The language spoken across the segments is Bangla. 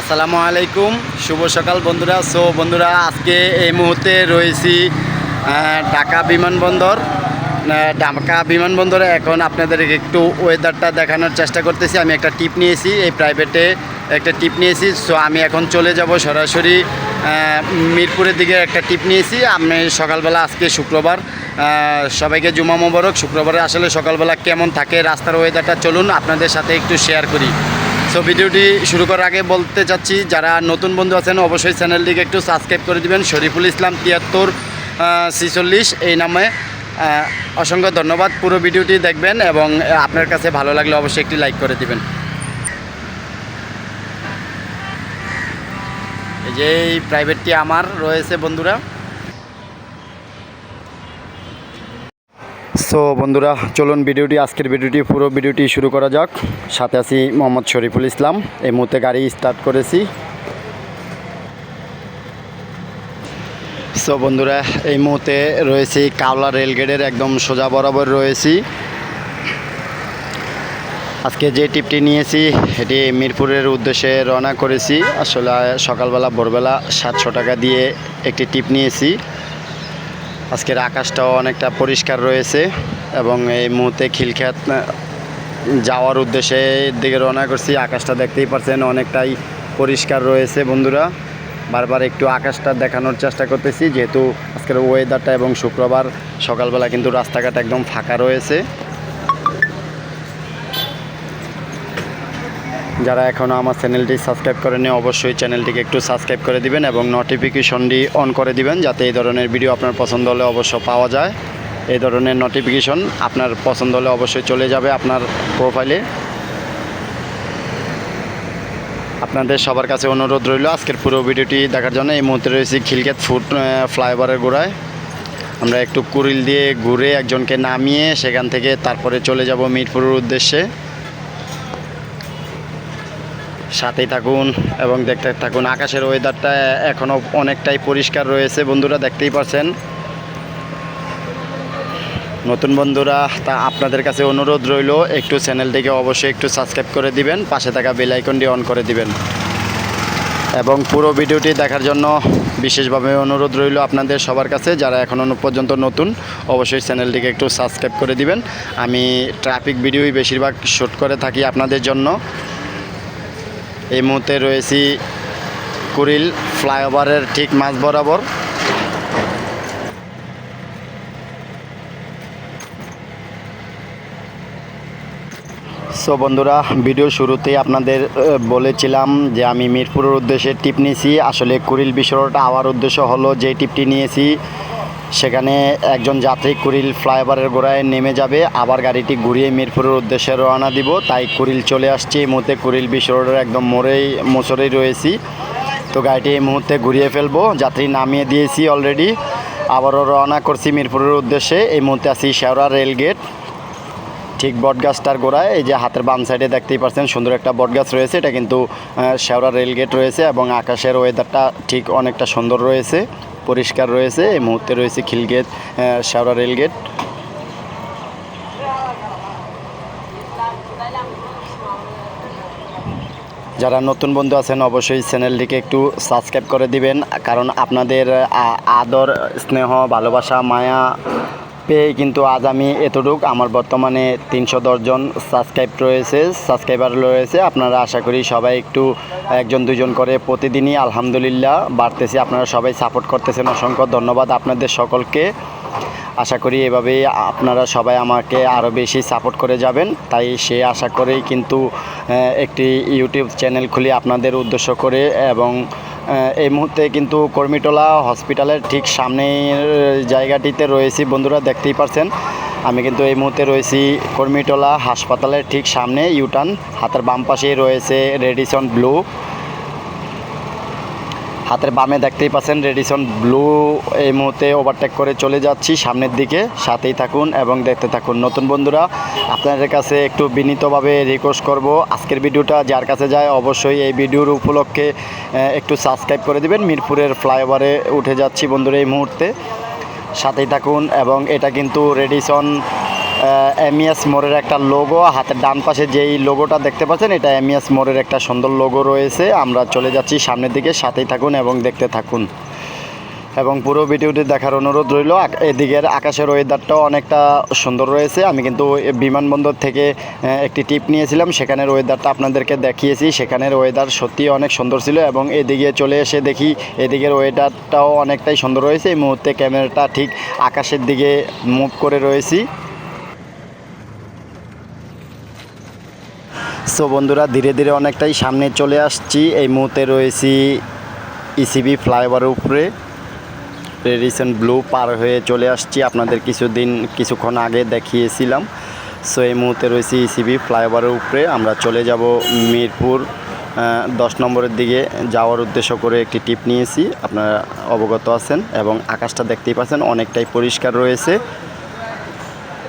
আসসালামু আলাইকুম, শুভ সকাল বন্ধুরা। সো বন্ধুরা, আজকে এই মুহূর্তে রয়েছি ঢাকা বিমানবন্দর। ঢাকা বিমানবন্দরে এখন আপনাদেরকে একটু ওয়েদারটা দেখানোর চেষ্টা করতেছি। আমি একটা টিপ নিয়েছি, এই প্রাইভেটে একটা টিপ নিয়েছি। সো আমি এখন চলে যাব সরাসরি মিরপুরের দিকে একটা টিপ নিয়েছি। আমি সকালবেলা, আজকে শুক্রবার সবাইকে জুমা মোবারক। শুক্রবারে আসলে সকালবেলা কেমন থাকে, রাস্তার ওয়েদারটা চলুন আপনাদের সাথে একটু শেয়ার করি। সো ভিডিওটি শুরু করার আগে বলতে চাচ্ছি, যারা নতুন বন্ধু আছেন, অবশ্যই চ্যানেলটিকে একটু সাবস্ক্রাইব করে দিবেন। শরীফুল ইসলাম তিয়াত্তর ছিচল্লিশ, এই নামে অসংখ্য ধন্যবাদ। পুরো ভিডিওটি দেখবেন এবং আপনার কাছে ভালো লাগলে অবশ্যই একটি লাইক করে দিবেন। এই যে, এই প্রাইভেটটি আমার রয়েছে বন্ধুরা। সো বন্ধুরা, চলুন ভিডিওটি, আজকের ভিডিওটি, পুরো ভিডিওটি শুরু করা যাক। সাথে আছি মোহাম্মদ শরীফুল ইসলাম। এই মুহূর্তে গাড়ি স্টার্ট করেছি। সো বন্ধুরা, এই মুহূর্তে রয়েছি কাওলা রেলগেটের একদম সোজা বরাবর রয়েছি। আজকে যে টিপটি নিয়েছি এটি মিরপুরের উদ্দেশ্যে রওনা করেছি। আসলে সকালবেলা, ভোরবেলা সাতশো টাকা দিয়ে একটি টিপ নিয়েছি। আজকের আকাশটাও অনেকটা পরিষ্কার রয়েছে এবং এই মুহূর্তে খিলখ্যাত যাওয়ার উদ্দেশ্যে দিকে রওনা করছি। আকাশটা দেখতেই পারছেন অনেকটাই পরিষ্কার রয়েছে বন্ধুরা। বারবার একটু আকাশটা দেখানোর চেষ্টা করতেছি, যেহেতু আজকের ওয়েদারটা এবং শুক্রবার সকালবেলা কিন্তু রাস্তাঘাট একদম ফাঁকা রয়েছে। যারা এখনও আমার চ্যানেলটি সাবস্ক্রাইব করেনি অবশ্যই চ্যানেলটিকে একটু সাবস্ক্রাইব করে দিবেন এবং নোটিফিকেশনটি অন করে দিবেন, যাতে এই ধরনের ভিডিও আপনার পছন্দ হলে অবশ্য পাওয়া যায়। এই ধরনের নোটিফিকেশন আপনার পছন্দ হলে অবশ্যই চলে যাবে আপনার প্রোফাইলে আপনাদের সবার কাছে অনুরোধ রইল, আজকের পুরো ভিডিওটি দেখার জন্য এই মুহূর্তে রয়েছি খিলগেট ফুড ফ্লাইওভারের গোড়ায়। আমরা একটু কুরিল দিয়ে ঘুরে একজনকে নামিয়ে সেখান থেকে তারপরে চলে যাব মিরপুরের উদ্দেশ্যে। সাথেই থাকুন এবং দেখতে থাকুন। আকাশের ওয়েদারটা এখনও অনেকটাই পরিষ্কার রয়েছে, বন্ধুরা দেখতেই পাচ্ছেন। নতুন বন্ধুরা, তা আপনাদের কাছে অনুরোধ রইল, একটু চ্যানেলটিকে অবশ্যই একটু সাবস্ক্রাইব করে দিবেন, পাশে থাকা বেল আইকনটি অন করে দিবেন। এবং পুরো ভিডিওটি দেখার জন্য বিশেষভাবে অনুরোধ রইল আপনাদের সবার কাছে, যারা এখনও পর্যন্ত নতুন, অবশ্যই চ্যানেলটিকে একটু সাবস্ক্রাইব করে দিবেন। আমি ট্রাফিক ভিডিওই বেশিরভাগ শ্যুট করে থাকি আপনাদের জন্য। এই মুহূর্তে রয়েছি কুড়িল ফ্লাইওভারের ঠিক মাঝ বরাবর। সো বন্ধুরা ভিডিও শুরুতেই আপনাদের বলেছিলাম যে আমি মিরপুরের উদ্দেশ্যে টিপ নিয়েছি। আসলে কুড়িল বিশ্বরোড আওয়ার উদ্দেশ্য হলো যে টিপটি নিয়েছি। সেখানে একজন যাত্রী কুড়িল ফ্লাইওভারের গোড়ায় নেমে যাবে। আবার গাড়িটি ঘুরিয়ে মিরপুরের উদ্দেশ্যে রওনা দিব। তাই কুড়িল চলে আসছে। এই মুহূর্তে কুড়িল বিশ্ব রোডের একদম মোড়েই মোচরেই রয়েছি। তো গাড়িটি এই মুহূর্তে ঘুরিয়ে ফেলব। যাত্রী নামিয়ে দিয়েছি অলরেডি আবারও রওনা করছি মিরপুরের উদ্দেশ্যে। এই মুহূর্তে আছি শেওড়া রেলগেট ঠিক বটগাছটার গোড়ায়। এই যে হাতের বাম সাইডে দেখতেই পাচ্ছেন, সুন্দর একটা বটগাছ রয়েছে। এটা কিন্তু শেওড়া রেলগেট রয়েছে এবং আকাশের ওয়েদারটা ঠিক অনেকটা সুন্দর রয়েছে। পরিষ্কার রয়েছে। এই মুহূর্তে রয়েছে খিলগেট শাওড়া রেলগেট। যারা নতুন বন্ধু আছেন, অবশ্যই চ্যানেলটিকে একটু সাবস্ক্রাইব করে দিবেন। কারণ আপনাদের আদর, স্নেহ, ভালোবাসা, মায়া পেয়ে কিন্তু আজ আমি এতটুক। আমার বর্তমানে তিনশো দশজন সাবস্ক্রাইব রয়েছে সাবস্ক্রাইবার রয়েছে। আপনারা আশা করি সবাই একটু একজন, দুজন করে প্রতিদিনই আলহামদুলিল্লাহ বাড়তেছি। আপনারা সবাই সাপোর্ট করতেছেন অসংখ্য ধন্যবাদ আপনাদের সকলকে। আশা করি এভাবেই আপনারা সবাই আমাকে আরও বেশি সাপোর্ট করে যাবেন। তাই সে আশা করেই কিন্তু একটি ইউটিউব চ্যানেল খুলি আপনাদের উদ্দেশ্য করে এবং এই মুহূর্তে কিন্তু কর্মীটোলা হসপিটালের ঠিক সামনের জায়গাটিতে রয়েছি। বন্ধুরা, দেখতেই পারছেন, আমি কিন্তু এই মুহূর্তে রয়েছি কর্মীটোলা হাসপাতালের ঠিক সামনে। ইউটান হাতের বাম পাশেই রয়েছে রেডিসন ব্লু হাতের বামে দেখতেই পাচ্ছেন রেডিসন ব্লু এই মুহূর্তে ওভারটেক করে চলে যাচ্ছি সামনের দিকে। সাথেই থাকুন এবং দেখতে থাকুন। নতুন বন্ধুরা, আপনাদের কাছে একটু বিনীতভাবে রিকোয়েস্ট করব। আজকের ভিডিওটা যার কাছে যায় অবশ্যই এই ভিডিওর উপলক্ষে একটু সাবস্ক্রাইব করে দিবেন। মিরপুরের ফ্লাইওভারে উঠে যাচ্ছি বন্ধুরা এই মুহূর্তে। সাথেই থাকুন এবং এটা কিন্তু রেডিসন এমইএস মোড়ের একটা লোগো হাতের ডান পাশে যেই লোগোটা দেখতে পাচ্ছেন, এটা এমইএস মোড়ের একটা সুন্দর লোগো রয়েছে। আমরা চলে যাচ্ছি সামনের দিকে, সাথেই থাকুন এবং দেখতে থাকুন। এবং পুরো ভিডিওটি দেখার অনুরোধ রইল এদিকের আকাশের ওয়েদারটাও অনেকটা সুন্দর রয়েছে। আমি কিন্তু বিমানবন্দর থেকে একটি টিপ নিয়েছিলাম, সেখানের ওয়েদারটা আপনাদেরকে দেখিয়েছি। সেখানের ওয়েদার সত্যি অনেক সুন্দর ছিল এবং এদিকে চলে এসে দেখি, এদিকের ওয়েদারটাও অনেকটাই সুন্দর রয়েছে। এই মুহূর্তে ক্যামেরাটা ঠিক আকাশের দিকে মুভ করে রয়েছি। সো বন্ধুরা, ধীরে ধীরে অনেকটাই সামনে চলে আসছি। এই মুহূর্তে রয়েছি ইসিবি ফ্লাইওভারের উপরে। রেডিসন ব্লু পার হয়ে চলে আসছি। আপনাদের কিছুদিন, কিছুক্ষণ আগে দেখিয়েছিলাম। সো এই মুহূর্তে রয়েছি ইসিবি ফ্লাইওভারের উপরে। আমরা চলে যাব মিরপুর। দশ নম্বরের দিকে যাওয়ার উদ্দেশ্য করে একটি টিপ নিয়েছি। আপনারা অবগত আছেন এবং আকাশটা দেখতেই পাচ্ছেন, অনেকটাই পরিষ্কার রয়েছে।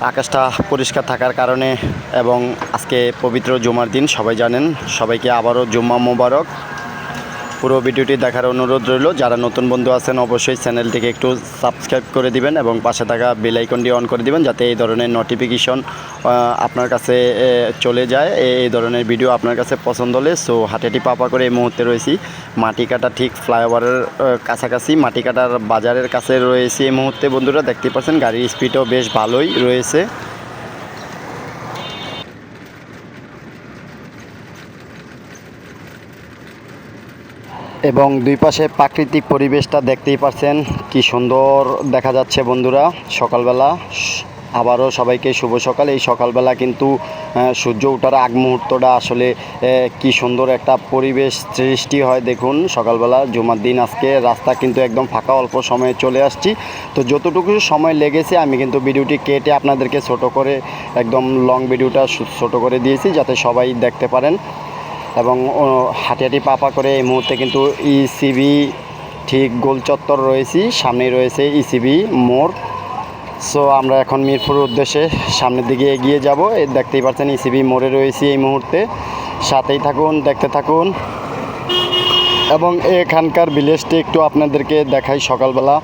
আকাশটা পরিষ্কার থাকার কারণে এবং আজকে পবিত্র জুমার দিন, সবাই জানেন, সবাইকে আবারও জুম্মা মোবারক। পুরো ভিডিওটি দেখার অনুরোধ রইল। যারা নতুন বন্ধু আছেন, অবশ্যই চ্যানেলটিকে একটু সাবস্ক্রাইব করে দিবেন এবং পাশে থাকা বেল আইকনটি অন করে দিবেন, যাতে এই ধরনের নোটিফিকেশন আপনার কাছে চলে যায়। এই ধরনের ভিডিও আপনার কাছে পছন্দ হলে সো হাটেটি পাপা করে এই মুহূর্তে রয়েছি। মাটি কাটা ঠিক ফ্লাইওভারের কাছাকাছি, মাটি কাটার বাজারের কাছে রয়েছে এই মুহূর্তে। বন্ধুরা, দেখতে পাচ্ছেন, গাড়ির স্পিডও বেশ ভালোই রয়েছে। এবং দুই পাশে প্রাকৃতিক পরিবেশটা দেখতেই পারছেন, কি সুন্দর দেখা যাচ্ছে বন্ধুরা। সকালবেলা আবারও সবাইকে শুভ সকাল। এই সকালবেলা কিন্তু সূর্য ওঠার আগ মুহূর্তটা আসলে কি সুন্দর একটা পরিবেশ সৃষ্টি হয় দেখুন। সকালবেলা জুমার দিন আজকে, রাস্তা কিন্তু একদম ফাঁকা, অল্প সময়ে চলে আসছি। তো যতটুকু সময় লেগেছে, আমি কিন্তু ভিডিওটি কেটে আপনাদেরকে ছোট করে, একদম লং ভিডিওটা ছোট করে দিয়েছি, যাতে সবাই দেখতে পারেন। এবং হাঁটি পাপা করে এই মুহূর্তে কিন্তু ইসিবি ঠিক গোল চত্বর রয়েছি, সামনেই রয়েছে ইসিবি মোড়। সো আমরা এখন মিরপুর উদ্দেশ্যে সামনের দিকে এগিয়ে যাব। দেখতেই পাচ্ছেন ইসিবি মোড়ে রয়েছি এই মুহূর্তে। সাথেই থাকুন, দেখতে থাকুন। এবং এখানকার ভিলেজটি একটু আপনাদেরকে দেখাই সকালবেলা।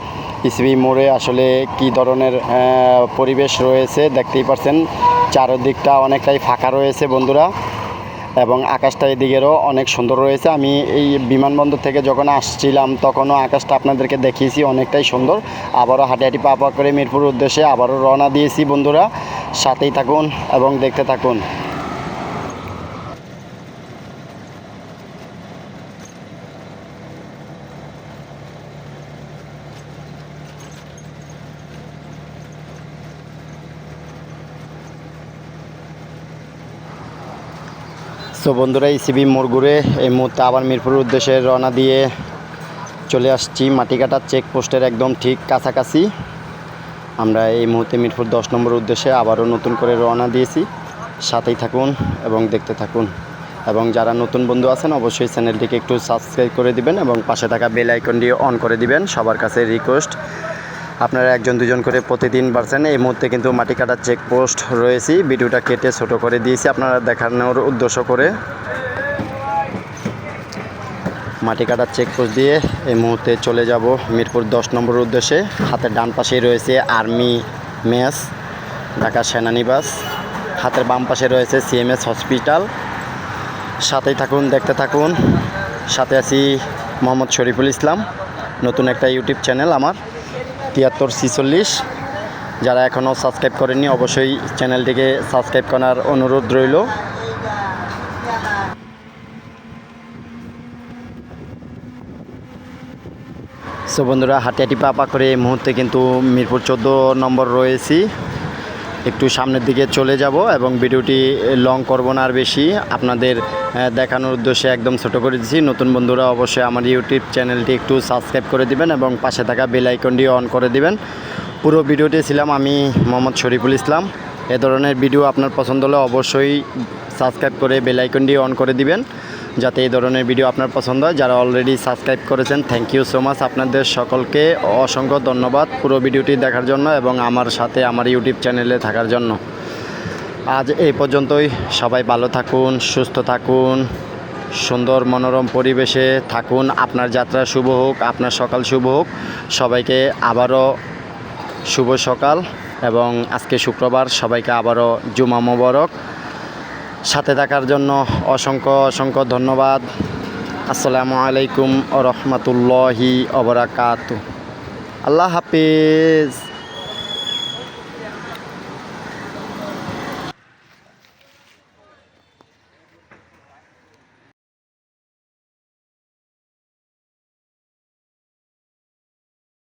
ইসিবি মোড়ে আসলে কি ধরনের পরিবেশ রয়েছে, দেখতেই পাচ্ছেন। চারদিকটা অনেকটাই ফাঁকা রয়েছে বন্ধুরা। এবং আকাশটা এদিকেরও অনেক সুন্দর রয়েছে। আমি এই বিমানবন্দর থেকে যখন আসছিলাম, তখনও আকাশটা আপনাদেরকে দেখিয়েছি অনেকটাই সুন্দর। আবারও হাঁটি পা পা করে মিরপুর উদ্দেশ্যে আবারও রওনা দিয়েছি বন্ধুরা। সাথেই থাকুন এবং দেখতে থাকুন। সো বন্ধুরা, এই সিবি ঘুরে এই মুহূর্তে আবার মিরপুরের উদ্দেশ্যে রওনা দিয়ে চলে আসছি। মাটি মাটিকাটার চেকপোস্টের একদম ঠিক কাছাকাছি। আমরা এই মুহূর্তে মিরপুর দশ নম্বর উদ্দেশ্যে আবারও নতুন করে রওনা দিয়েছি। সাথেই থাকুন এবং দেখতে থাকুন। এবং যারা নতুন বন্ধু আছেন, অবশ্যই চ্যানেলটিকে একটু সাবস্ক্রাইব করে দিবেন এবং পাশে থাকা বেল আইকনটি অন করে দিবেন। সবার কাছে রিকোয়েস্ট আপনারা একজন, দুজন করে প্রতিদিন বাড়ছেন এই মুহূর্তে কিন্তু মাটি কাটার চেকপোস্ট রয়েছে। ভিডিওটা কেটে ছোট করে দিয়েছি আপনারা দেখানোর উদ্দেশ্য করে। মাটি কাটার চেকপোস্ট দিয়ে এই মুহূর্তে চলে যাব মিরপুর দশ নম্বর উদ্দেশ্যে। হাতের ডান পাশেই রয়েছে আর্মি মেস, ঢাকা সেনানিবাস। হাতের বাম পাশে রয়েছে সিএমএস হসপিটাল। সাথেই থাকুন, দেখতে থাকুন। সাথে আছি মোহাম্মদ শরীফুল ইসলাম, নতুন একটা ইউটিউব চ্যানেল আমার। তিয়াত্তর ছিচল্লিশ। যারা এখনও সাবস্ক্রাইব করেননি, অবশ্যই চ্যানেলটিকে সাবস্ক্রাইব করার অনুরোধ রইল। সো বন্ধুরা হাটিয়াটি পাপা করে এই মুহূর্তে কিন্তু মিরপুর চোদ্দ নম্বর রয়েছি। একটু সামনের দিকে চলে যাব এবং ভিডিওটি লং করব না আর বেশি। আপনাদের দেখানোর উদ্দেশ্যে একদম ছোট করে দিচ্ছি নতুন বন্ধুরা অবশ্যই আমার ইউটিউব চ্যানেলটি একটু সাবস্ক্রাইব করে দিবেন এবং পাশে থাকা বেল আইকনটি অন করে দিবেন। পুরো ভিডিওটি ছিলাম আমি মোহাম্মদ শরীফুল ইসলাম। এ ধরনের ভিডিও আপনার পছন্দ হলে অবশ্যই সাবস্ক্রাইব করে বেল আইকনটি অন করে দিবেন। যাতে এই ধরনের ভিডিও আপনার পছন্দ হয়। যারা অলরেডি সাবস্ক্রাইব করেছেন থ্যাংক ইউ সো মাচ আপনাদের সকলকে। অসংখ্য ধন্যবাদ পুরো ভিডিওটি দেখার জন্য এবং আমার সাথে আমার ইউটিউব চ্যানেলে থাকার জন্য। আজ এই পর্যন্তই। সবাই ভালো থাকুন, সুস্থ থাকুন, সুন্দর মনোরম পরিবেশে থাকুন। আপনার যাত্রা শুভ হোক, আপনার সকাল শুভ হোক। সবাইকে আবারও শুভ সকাল এবং আজকে শুক্রবার সবাইকে আবারও জুমা মোবারক। সাথে থাকার জন্য অসংখ্য অসংখ্য ধন্যবাদ। আসসালামু আলাইকুম রহমতুল্লাহি অবরাকাত আল্লাহ হাফিজ।